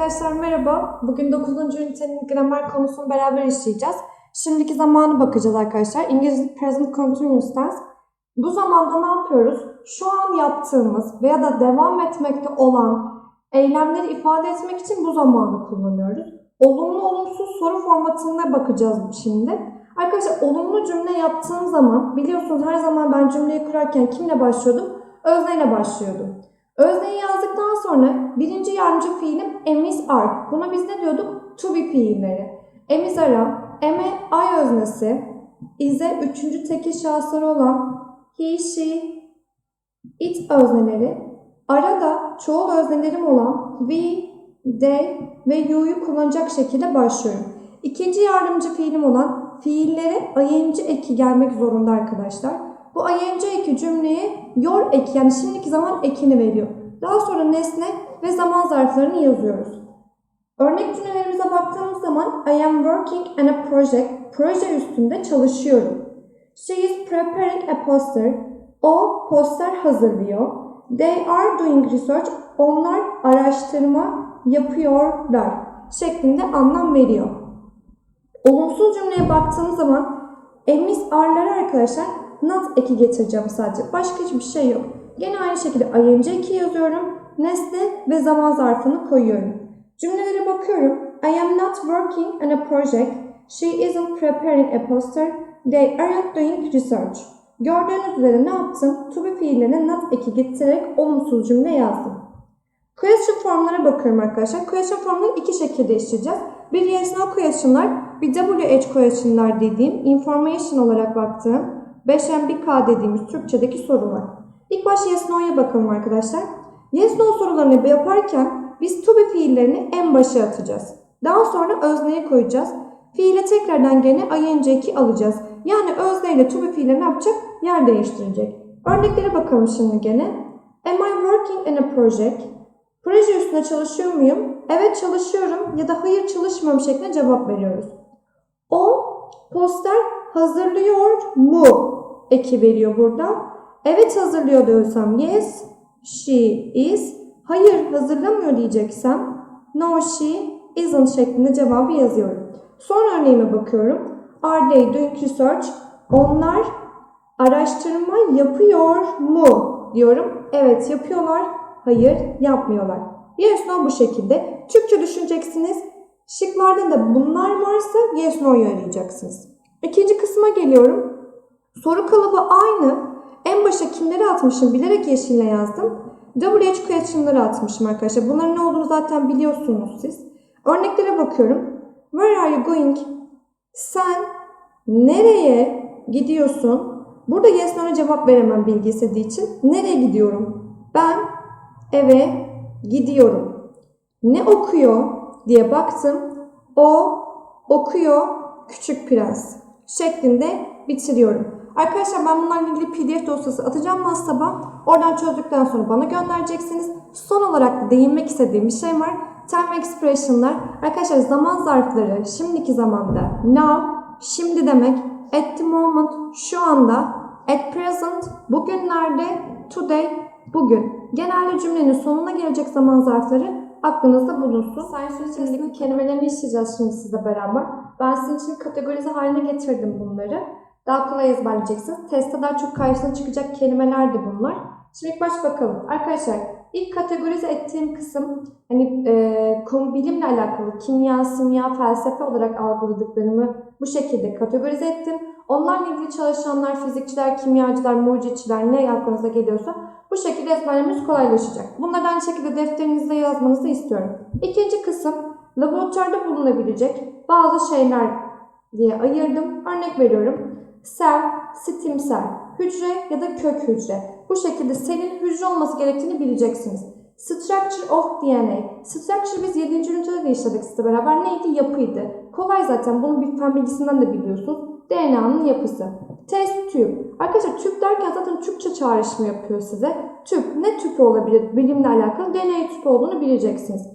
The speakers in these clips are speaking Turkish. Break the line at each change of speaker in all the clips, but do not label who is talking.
Arkadaşlar merhaba. Bugün 9. ünitenin gramer konusunu beraber işleyeceğiz. Şimdiki zamanı bakacağız arkadaşlar. İngilizce present continuous tense. Bu zamanda ne yapıyoruz? Şu an yaptığımız veya da devam etmekte olan eylemleri ifade etmek için bu zamanı kullanıyoruz. Olumlu olumsuz soru formatına bakacağız şimdi. Arkadaşlar olumlu cümle yaptığım zaman biliyorsunuz her zaman ben cümleyi kurarken kimle başlıyordum? Özneyle başlıyordum. Özneyi yazdıktan sonra birinci yardımcı fiilim emis are. Buna biz ne diyorduk? To be fiilleri. Emiz ara, eme ay öznesi, ize üçüncü tekil şahısları olan he, she, it özneleri, arada çoğul öznelerim olan we, they ve you'yu kullanacak şekilde başlıyorum. İkinci yardımcı fiilim olan fiillere ing eki gelmek zorunda arkadaşlar. Bu ing eki cümleye your eki yani şimdiki zaman ekini veriyor. Daha sonra nesne ve zaman zarflarını yazıyoruz. Örnek cümlelerimize baktığımız zaman I am working on a project. Proje üstünde çalışıyorum. She is preparing a poster. O poster hazırlıyor. They are doing research. Onlar araştırma yapıyorlar şeklinde anlam veriyor. Olumsuz cümleye baktığımız zaman emis arları arkadaşlar not eki getireceğim sadece. Başka hiçbir şey yok. Gene aynı şekilde ing eki yazıyorum. Nesne ve zaman zarfını koyuyorum. Cümlelere bakıyorum. I am not working on a project. She isn't preparing a poster. They aren't doing research. Gördüğünüz üzere ne yaptım? To be fiillerine not eki getirerek olumsuz cümle yazdım. Question formlara bakıyorum arkadaşlar. Question formları iki şekilde işleyeceğiz. Bir yes no question'lar, bir WH question'lar dediğim information olarak baktığım 5MBK dediğimiz Türkçedeki sorular. İlk baş yes no'ya bakalım arkadaşlar. Yes no sorularını yaparken biz to be fiillerini en başa atacağız. Daha sonra özneyi koyacağız. Fiile tekrardan gene ing eki alacağız. Yani özne ile to be fiilleri ne yapacak? Yer değiştirecek. Örneklere bakalım şimdi gene. Am I working in a project? Proje üstünde çalışıyor muyum? Evet çalışıyorum ya da hayır çalışmıyorum şeklinde cevap veriyoruz. O poster hazırlıyor mu? Eki veriyor burada. Evet hazırlıyor diyorsam yes, she is. Hayır hazırlamıyor diyeceksem no she isn't şeklinde cevabı yazıyorum. Son örneğime bakıyorum. Are they doing research? Onlar araştırma yapıyor mu? Diyorum. Evet yapıyorlar. Hayır yapmıyorlar. Yes no bu şekilde. Türkçe düşüneceksiniz. Şıklarda da bunlar varsa yes no'yu arayacaksınız. İkinci kısma geliyorum. Soru kalıbı aynı. En başa kimleri atmışım bilerek yeşille yazdım. WH question'ları atmışım arkadaşlar. Bunların ne olduğunu zaten biliyorsunuz siz. Örneklere bakıyorum. Where are you going? Sen nereye gidiyorsun? Burada yes no'ya cevap veremem bilgi istediği için. Nereye gidiyorum? Ben eve gidiyorum. Ne okuyor diye baktım. O okuyor Küçük Prens şeklinde bitiriyorum. Arkadaşlar ben bunlarla ilgili pdf dosyası atacağım WhatsApp'a. Oradan çözdükten sonra bana göndereceksiniz. Son olarak da değinmek istediğim bir şey var. Time expression'lar. Arkadaşlar zaman zarfları şimdiki zamanda now, şimdi demek, at the moment, şu anda, at present, bugünlerde, today, bugün. Genelde cümlenin sonuna gelecek zaman zarfları aklınızda bulunsun. Sayın sürecindeki kelimelerini işleyeceğiz şimdi sizle beraber. Ben sizin için kategorize haline getirdim bunları. Daha kolay ezberleyeceksiniz. Testte daha çok karşına çıkacak kelimelerdi bunlar. Şimdi ilk baş bakalım. Arkadaşlar ilk kategorize ettiğim kısım hani e, konu bilimle alakalı kimya, simya, felsefe olarak algıladıklarımı bu şekilde kategorize ettim. Onlarla ilgili çalışanlar, fizikçiler, kimyacılar, mucitçiler ne aklınıza geliyorsa bu şekilde ezberlemeniz kolaylaşacak. Bunları aynı şekilde defterinizde yazmanızı istiyorum. İkinci kısım laboratuvarda bulunabilecek bazı şeyler diye ayırdım. Örnek veriyorum. Sel, stimsel, hücre ya da kök hücre. Bu şekilde selin hücre olması gerektiğini bileceksiniz. Structure of DNA. Structure biz 7. ünitede de işledik sizle beraber. Neydi? Yapıydı. Kolay zaten. Bunu bir fen bilgisinden de biliyorsunuz. DNA'nın yapısı. Test tüp. Arkadaşlar tüp derken zaten Türkçe çağrışımı yapıyor size. Tüp. Ne tüpü olabilir? Bilimle alakalı DNA tüpü olduğunu bileceksiniz.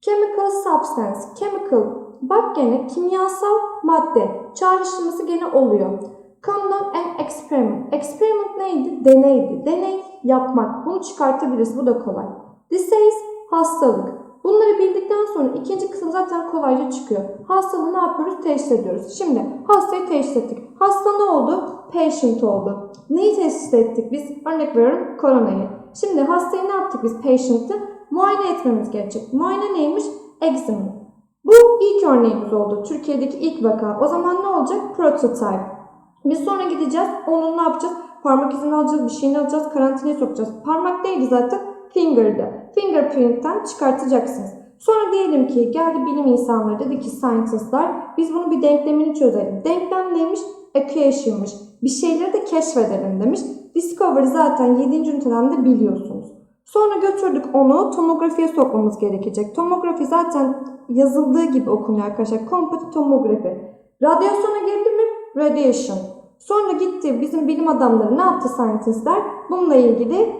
Chemical substance. Chemical. Bak gene kimyasal madde. Çağrışımısı gene oluyor. Condom and experiment. Experiment neydi? Deneydi. Deney yapmak. Bunu çıkartabiliriz. Bu da kolay. Disease hastalık. Bunları bildikten sonra ikinci kısım zaten kolayca çıkıyor. Hastalığı ne yapıyoruz? Teşhis ediyoruz. Şimdi hastayı teşhis ettik. Hasta ne oldu? Patient oldu. Neyi teşhis ettik biz? Örnek veriyorum koronayı. Şimdi hastayı ne yaptık biz patient'ı? Muayene etmemiz gerekecek. Muayene neymiş? Eczema. Bu ilk örneğimiz oldu. Türkiye'deki ilk vaka. O zaman ne olacak? Prototype. Biz sonra gideceğiz. Onun ne yapacağız? Parmak izini alacağız, bir şeyini alacağız, karantinaya sokacağız. Parmak neydi zaten? Finger'dı. Fingerprint'ten çıkartacaksınız. Sonra diyelim ki geldi bilim insanları dedi ki scientistlar biz bunu bir denklemini çözelim. Denklem neymiş? Equation'mış. Bir şeyleri de keşfedelim demiş. Discovery zaten 7. üniteden de biliyorsunuz. Sonra götürdük onu tomografiye sokmamız gerekecek. Tomografi zaten yazıldığı gibi okunuyor arkadaşlar. Computed tomografi. Radyasyona girdi mi? Radiation. Sonra gitti bizim bilim adamları ne yaptı scientistler? Bununla ilgili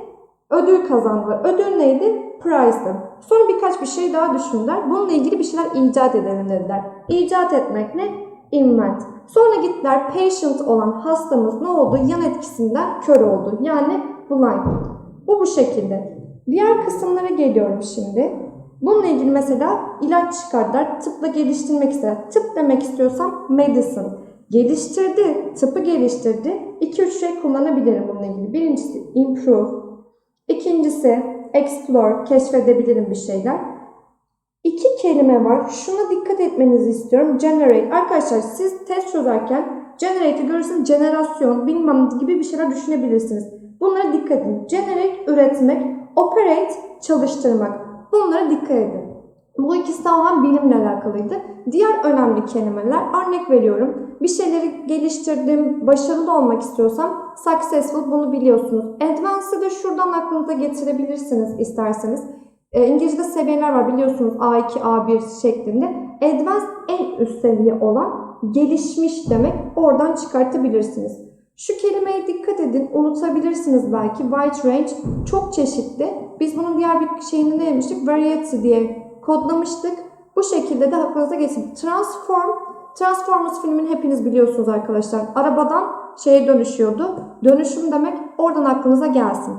ödül kazandılar. Ödül neydi? Prize'dı. Sonra birkaç bir şey daha düşündüler. Bununla ilgili bir şeyler icat edelim dediler. İcat etmek ne? Invent. Sonra gittiler patient olan hastamız ne oldu? Yan etkisinden kör oldu. Yani blind. Bu bu şekilde. Diğer kısımlara geliyorum şimdi. Bununla ilgili mesela ilaç çıkardılar. Tıpla geliştirmek ister. Tıp demek istiyorsam medicine. Geliştirdi, tıpı geliştirdi. 2-3 şey kullanabilirim bununla ilgili. Birincisi improve. İkincisi explore, keşfedebilirim bir şeyler. İki kelime var. Şuna dikkat etmenizi istiyorum. Generate. Arkadaşlar siz test çözerken generate'i görürseniz jenerasyon, bilmem gibi bir şeyler düşünebilirsiniz. Bunlara dikkat edin. Generate, üretmek. Operate, çalıştırmak. Bunlara dikkat edin. Bu ikisi tamamen bilimle alakalıydı. Diğer önemli kelimeler, örnek veriyorum. Bir şeyleri geliştirdim, başarılı olmak istiyorsam successful bunu biliyorsunuz. Advanced'ı da şuradan aklınıza getirebilirsiniz isterseniz. E, İngilizce'de seviyeler var biliyorsunuz A2, A1 şeklinde. Advanced en üst seviye olan gelişmiş demek. Oradan çıkartabilirsiniz. Şu kelimeye dikkat edin. Unutabilirsiniz belki. Wide range çok çeşitli. Biz bunun diğer bir şeyini ne demiştik? Variety diye kodlamıştık. Bu şekilde de aklınıza geçsin. Transform, Transformers filmini hepiniz biliyorsunuz arkadaşlar. Arabadan şeye dönüşüyordu. Dönüşüm demek oradan aklınıza gelsin.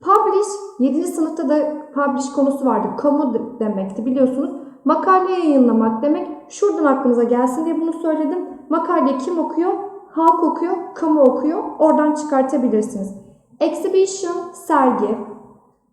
Publish, 7. sınıfta da publish konusu vardı. Kamu demekti biliyorsunuz. Makale yayınlamak demek. Şuradan aklınıza gelsin diye bunu söyledim. Makaleyi kim okuyor? Halk okuyor, kamu okuyor. Oradan çıkartabilirsiniz. Exhibition, sergi.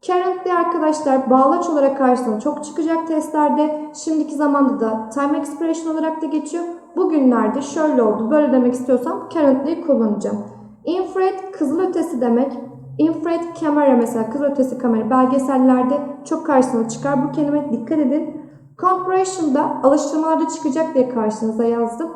Currently arkadaşlar bağlaç olarak karşısına çok çıkacak testlerde. Şimdiki zamanda da time expression olarak da geçiyor. Bugünlerde şöyle oldu, böyle demek istiyorsam currently'yi kullanacağım. Infrared kızılötesi demek. Infrared kamera mesela kızılötesi kamera belgesellerde çok karşısına çıkar. Bu kelime dikkat edin. Compression'da alıştırmalarda çıkacak diye karşınıza yazdım.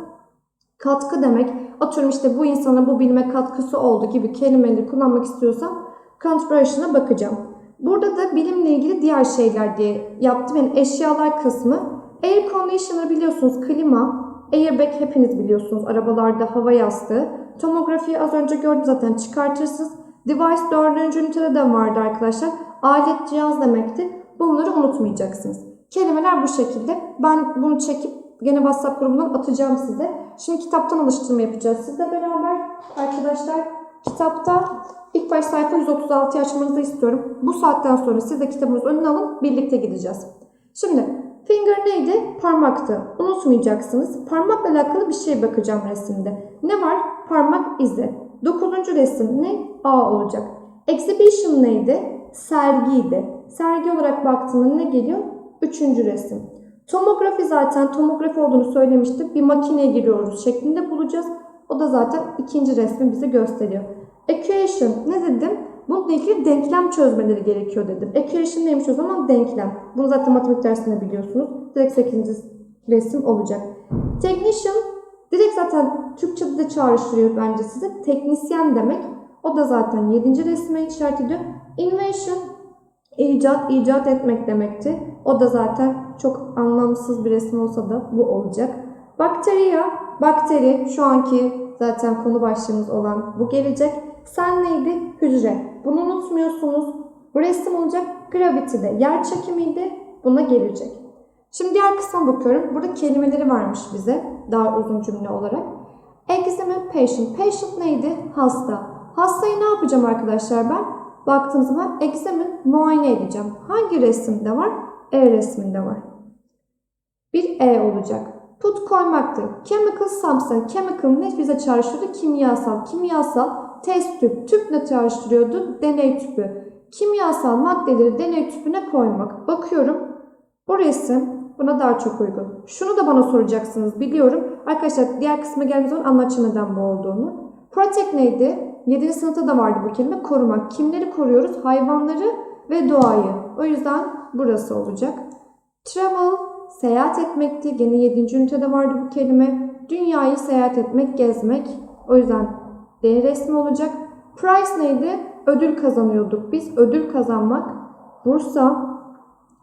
Katkı demek. Atıyorum işte bu insana bu bilime katkısı oldu gibi kelimeleri kullanmak istiyorsam compression'a bakacağım. Burada da bilimle ilgili diğer şeyler diye yaptım. Yani eşyalar kısmı. Air conditioner biliyorsunuz klima. Airbag hepiniz biliyorsunuz arabalarda hava yastığı. Tomografiyi az önce gördüm zaten çıkartırsınız. Device 4. ünitede de vardı arkadaşlar. Alet cihaz demekti. Bunları unutmayacaksınız. Kelimeler bu şekilde. Ben bunu çekip gene WhatsApp grubundan atacağım size. Şimdi kitaptan alıştırma yapacağız sizle beraber. Arkadaşlar kitapta ilk baş sayfa 136'yı açmanızı istiyorum. Bu saatten sonra siz de kitabınızı önüne alın. Birlikte gideceğiz. Şimdi finger neydi? Parmaktı. Unutmayacaksınız. Parmakla alakalı bir şey bakacağım resimde. Ne var? Parmak izi. Dokuzuncu resim ne? A olacak. Exhibition neydi? Sergiydi. Sergi olarak baktığında ne geliyor? Üçüncü resim. Tomografi zaten tomografi olduğunu söylemiştik. Bir makineye giriyoruz şeklinde bulacağız. O da zaten ikinci resmi bize gösteriyor. Equation ne dedim? Bununla ilgili denklem çözmeleri gerekiyor dedim. Equation neymiş o zaman? Denklem. Bunu zaten matematik dersinde biliyorsunuz. Direkt 8. resim olacak. Technician direkt zaten Türkçe'de de çağrıştırıyor bence size. Teknisyen demek. O da zaten 7. resme işaret ediyor. Invention icat, icat etmek demekti. O da zaten çok anlamsız bir resim olsa da bu olacak. Bakteriya, bakteri şu anki zaten konu başlığımız olan bu gelecek. Sen neydi? Hücre. Bunu unutmuyorsunuz. Bu resim olacak. Gravity'de yer çekimiydi. Buna gelecek. Şimdi diğer kısma bakıyorum. Burada kelimeleri varmış bize. Daha uzun cümle olarak. Examine patient. Patient neydi? Hasta. Hastayı ne yapacağım arkadaşlar ben? Baktığım zaman examine muayene edeceğim. Hangi resimde var? E resminde var. Bir E olacak. Put koymaktır. Chemical substance. Chemical ne bize çağrıştırıyordu? Kimyasal. Kimyasal. Test tüp. Tüp ne çağrıştırıyordu? Deney tüpü. Kimyasal maddeleri deney tüpüne koymak. Bakıyorum. Bu resim buna daha çok uygun. Şunu da bana soracaksınız biliyorum. Arkadaşlar diğer kısma geldiğimiz zaman anlatacağım neden bu olduğunu. Protect neydi? 7. sınıfta da vardı bu kelime. Korumak. Kimleri koruyoruz? Hayvanları ve doğayı. O yüzden burası olacak. Travel, seyahat etmekti. Gene 7. ünitede vardı bu kelime. Dünyayı seyahat etmek, gezmek. O yüzden D resmi olacak. Prize neydi? Ödül kazanıyorduk. Biz ödül kazanmak. Bursa,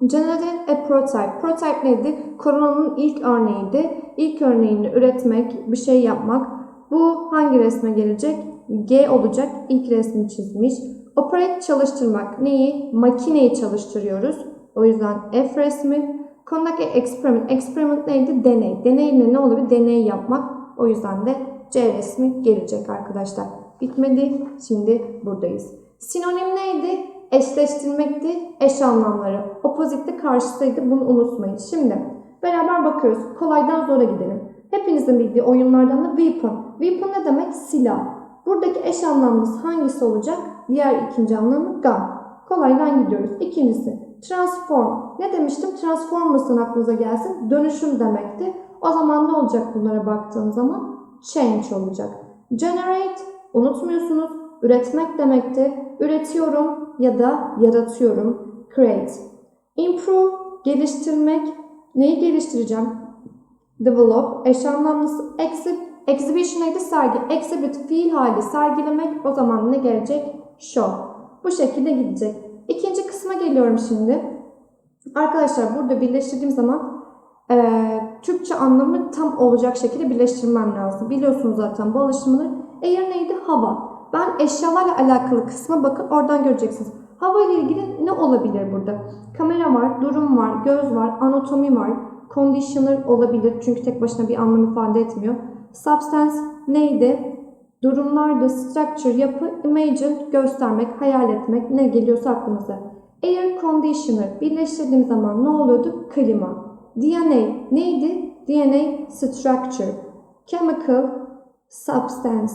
Generate a prototype. Prototype neydi? Koronanın ilk örneğiydi. İlk örneğini üretmek, bir şey yapmak. Bu hangi resme gelecek? G olacak. İlk resmi çizmiş. Operate çalıştırmak. Neyi? Makineyi çalıştırıyoruz. O yüzden F resmi. A experiment. Experiment neydi? Deney. Deneyle ne olabilir? Deney yapmak. O yüzden de C resmi gelecek arkadaşlar. Bitmedi. Şimdi buradayız. Sinonim neydi? Eşleştirmekti. Eş anlamları. Opposite karşısıydı. Bunu unutmayın. Şimdi beraber bakıyoruz. Kolaydan zora gidelim. Hepinizin bildiği oyunlardan da weapon. Weapon ne demek? Silah. Buradaki eş anlamlısı hangisi olacak? Diğer ikinci anlamı gun. Kolaydan gidiyoruz. İkincisi transform. Ne demiştim? Transformers'ın aklınıza gelsin. Dönüşüm demekti. O zaman ne olacak bunlara baktığım zaman? Change olacak. Generate unutmuyorsunuz. Üretmek demekti. Üretiyorum ya da yaratıyorum. Create. Improve geliştirmek. Neyi geliştireceğim? Develop eş anlamlısı. Exhibit Exhibition neydi? Sergi. Exhibit fiil hali sergilemek. O zaman ne gelecek? Show. Bu şekilde gidecek. Kısma geliyorum şimdi. Arkadaşlar burada birleştirdiğim zaman eee, Türkçe anlamı tam olacak şekilde birleştirmem lazım. Biliyorsunuz zaten bu alıştırmaları. Air neydi? Hava. Ben eşyalarla alakalı kısma bakın oradan göreceksiniz. Hava ile ilgili ne olabilir burada? Kamera var, durum var, göz var, anatomi var, conditioner olabilir çünkü tek başına bir anlam ifade etmiyor. Substance neydi? Durumlarda structure, yapı, imagine göstermek, hayal etmek ne geliyorsa aklınıza. Air conditioner birleştirdiğim zaman ne oluyordu? Klima. DNA neydi? DNA structure. Chemical substance.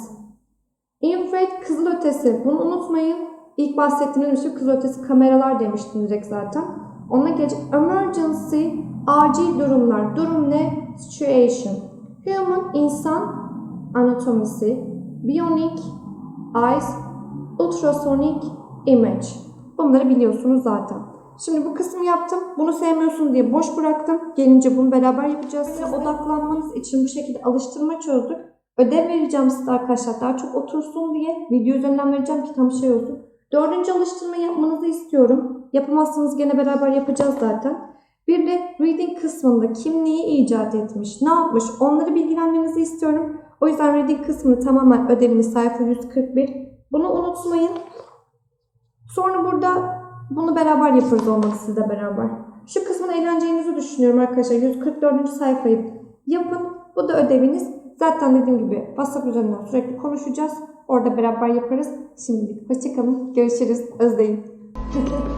Infrared kızılötesi. Bunu unutmayın. İlk bahsettiğimiz şey kızılötesi kameralar demiştim direkt zaten. Ona gelecek. Emergency acil durumlar. Durum ne? Situation. Human insan anatomisi. Bionic eyes. Ultrasonic image. Bunları biliyorsunuz zaten. Şimdi bu kısmı yaptım. Bunu sevmiyorsun diye boş bıraktım. Gelince bunu beraber yapacağız. Size odaklanmanız için bu şekilde alıştırma çözdük. Ödev vereceğim size arkadaşlar. Daha çok otursun diye video üzerinden vereceğim ki tam şey olsun. Dördüncü alıştırma yapmanızı istiyorum. Yapamazsanız gene beraber yapacağız zaten. Bir de reading kısmında kim neyi icat etmiş, ne yapmış onları bilgilenmenizi istiyorum. O yüzden reading kısmını tamamen ödevini sayfa 141. Bunu unutmayın. Sonra burada bunu beraber yaparız olmadı sizle beraber. Şu kısmını eğleneceğinizi düşünüyorum arkadaşlar. 144. sayfayı yapın. Bu da ödeviniz. Zaten dediğim gibi WhatsApp üzerinden sürekli konuşacağız. Orada beraber yaparız. Şimdilik hoşçakalın. Görüşürüz. Özleyin.